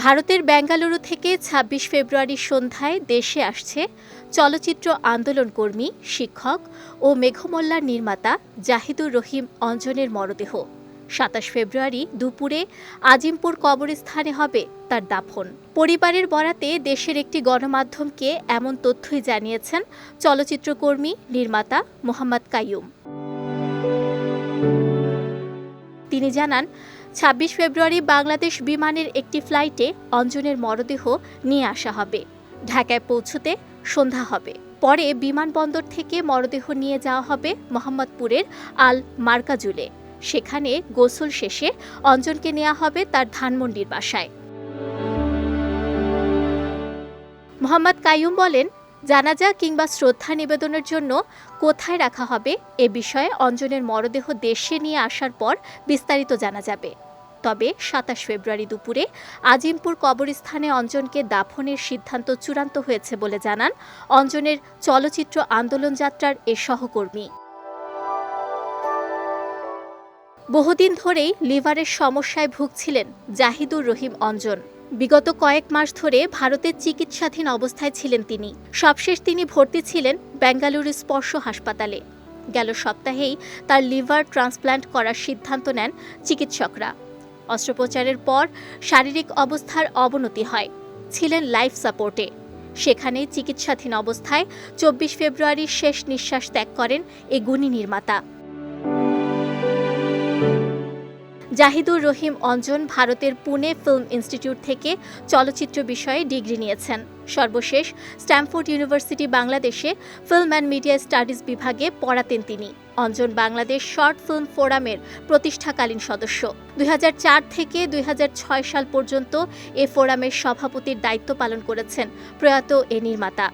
ভারতের বেঙ্গালুরু থেকে ২৬ ফেব্রুয়ারি সন্ধ্যায় দেশে আসছে চলচ্চিত্র আন্দোলনকর্মী শিক্ষক ও মেঘমল্লার নির্মাতা জাহিদুর রহিম অঞ্জনের মরদেহ। সাতাশ ফেব্রুয়ারি দুপুরে আজিমপুর কবরস্থানে হবে তার দাফন। পরিবারের বরাতে দেশের একটি গণমাধ্যমকে এমন তথ্যই জানিয়েছেন চলচ্চিত্রকর্মী নির্মাতা মোহাম্মদ কাইয়ুম। তিনি জানান ছাব্বিশ ফেব্রুয়ারি বাংলাদেশ বিমানের একটি ফ্লাইটে অঞ্জনের মরদেহ নিয়ে আসা হবে। ঢাকায় পৌঁছতে সন্ধ্যা হবে। পরে বিমানবন্দর থেকে মরদেহ নিয়ে যাওয়া হবে মোহাম্মদপুরের আল মার্কাজুলে। সেখানে গোসল শেষে অঞ্জনকে নেওয়া হবে তার ধানমন্ডির বাসায়। মোহাম্মদ কাইয়ুম বলেন জানাজা কিংবা শ্রদ্ধা নিবেদনের জন্য কোথায় রাখা হবে এ বিষয়ে অঞ্জনের মরদেহ দেশে নিয়ে আসার পর বিস্তারিত জানা যাবে। তবে সাতাশ ফেব্রুয়ারি দুপুরে আজিমপুর কবরস্থানে অঞ্জনকে দাফনের সিদ্ধান্ত চূড়ান্ত হয়েছে বলে জানান অঞ্জনের চলচ্চিত্র আন্দোলন যাত্রার এ সহকর্মী। বহুদিন ধরেই লিভারের সমস্যায় ভুগছিলেন জাহিদুর রহিম অঞ্জন। বিগত কয়েক মাস ধরে ভারতের চিকিৎসাধীন অবস্থায় ছিলেন তিনি। সবশেষ তিনি ভর্তি ছিলেন বেঙ্গালুরু স্পর্শ হাসপাতালে। গেল সপ্তাহেই তার লিভার ট্রান্সপ্ল্যান্ট করার সিদ্ধান্ত নেন চিকিৎসকরা। অস্ত্রোপচারের পর শারীরিক অবস্থার অবনতি হয়। ছিলেন লাইফ সাপোর্টে। সেখানে চিকিৎসাধীন অবস্থায় চব্বিশ ফেব্রুয়ারি শেষ নিঃশ্বাস ত্যাগ করেন এ গুণী নির্মাতা। জাহিদুর রহিম অঞ্জন ভারতের পুনে ফিল্ম ইনস্টিটিউট থেকে চলচ্চিত্র বিষয়ে ডিগ্রি নিয়েছেন। সর্বশেষ স্ট্যামফোর্ড ইউনিভার্সিটি বাংলাদেশে ফিল্ম অ্যান্ড মিডিয়া স্টাডিজ বিভাগে পড়াতেন তিনি। অঞ্জন বাংলাদেশ শর্ট ফিল্ম ফোরামের প্রতিষ্ঠাকালীন সদস্য। দুই হাজার চার থেকে দুই হাজার ছয় সাল পর্যন্ত এ ফোরামের সভাপতির দায়িত্ব পালন করেছেন প্রয়াত এ নির্মাতা।